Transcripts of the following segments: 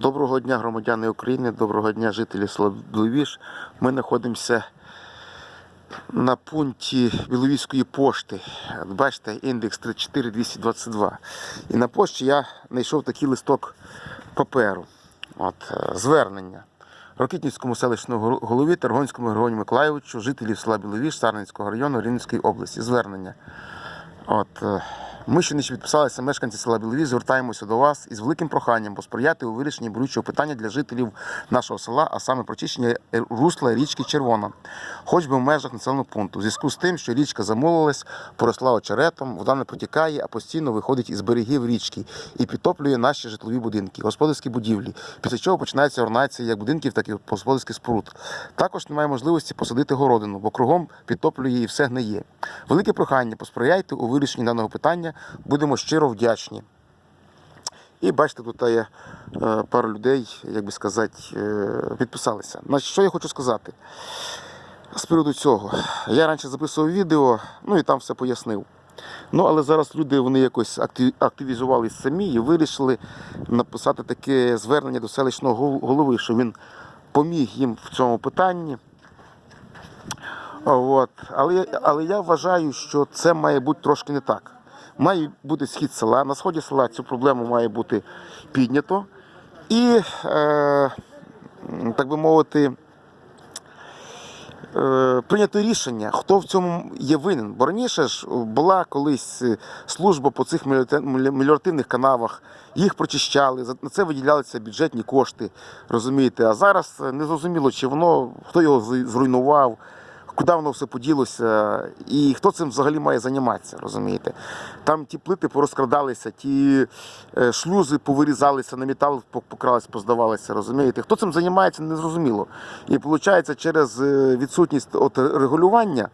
Доброго дня, громадяни України, доброго дня, жителі села Біловіж. Ми знаходимося на пункті Біловізької пошти. Бачите, індекс 34222. І на пошті я знайшов такий листок паперу. От, е, звернення. Рокітницькому селищному голові Таргонському Григорію Миколайовичу, жителів села Біловіж, Сарненського району Рівненської області. Звернення. От, е, ми не підписалися, мешканці села Білові, звертаємося до вас із великим проханням посприяти у вирішенні болючого питання для жителів нашого села, а саме прочищення русла річки Червона, хоч би в межах населеного пункту. У зв'язку з тим, що річка замулилась, поросла очеретом, вода не протікає, а постійно виходить із берегів річки і підтоплює наші житлові будинки, господарські будівлі, після чого починається орнація як будинків, так і господарських споруд. Також немає можливості посадити городину, бо кругом підтоплює і все гниє. Велике прохання, посприяйте у вирішенні даного питання. Будемо щиро вдячні. І бачите, тут є е, пару людей, як би сказати, е, підписалися. Значить, що я хочу сказати з приводу цього. Я раніше записував відео, ну і там все пояснив. Ну, але зараз люди вони якось активізувалися самі і вирішили написати таке звернення до селищного голови, що він поміг їм в цьому питанні. От. Але, але я вважаю, що це має бути трошки не так. Має бути схід села. На сході села цю проблему має бути піднято. І, е, так би мовити, е, прийнято рішення, хто в цьому є винен. Бо раніше ж була колись е, служба по цих меліоративних канавах, їх прочищали, на це виділялися бюджетні кошти, розумієте. А зараз е, не зрозуміло, чи воно, хто його зруйнував, куди воно все поділося, і хто цим взагалі має займатися, розумієте. Там ті плити порозкрадалися, ті е, шлюзи повирізалися, на метал покралися, поздавалися, розумієте. Хто цим займається, не зрозуміло. І виходить, через е, відсутність от регулювання,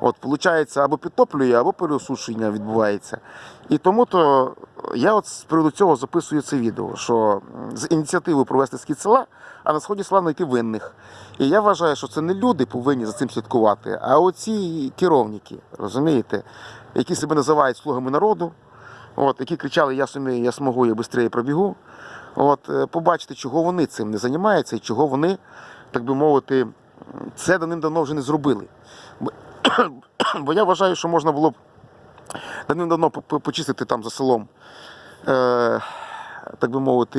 от, виходить, або підтоплює, або переосушення відбувається. І тому то я от з приводу цього записую це відео, що з ініціативою провести схід села, а на сході села знайти винних. І я вважаю, що це не люди повинні за цим слідкувати, а оці керівники, розумієте, які себе називають слугами народу, от, які кричали Я сумію, я смогу, я швидше пробігу. От, е, побачити, чого вони цим не займаються і чого вони, так би мовити, це давним-давно вже не зробили. Бо я вважаю, що можна було б давним-давно по- по- почистити там за селом, е, так би мовити,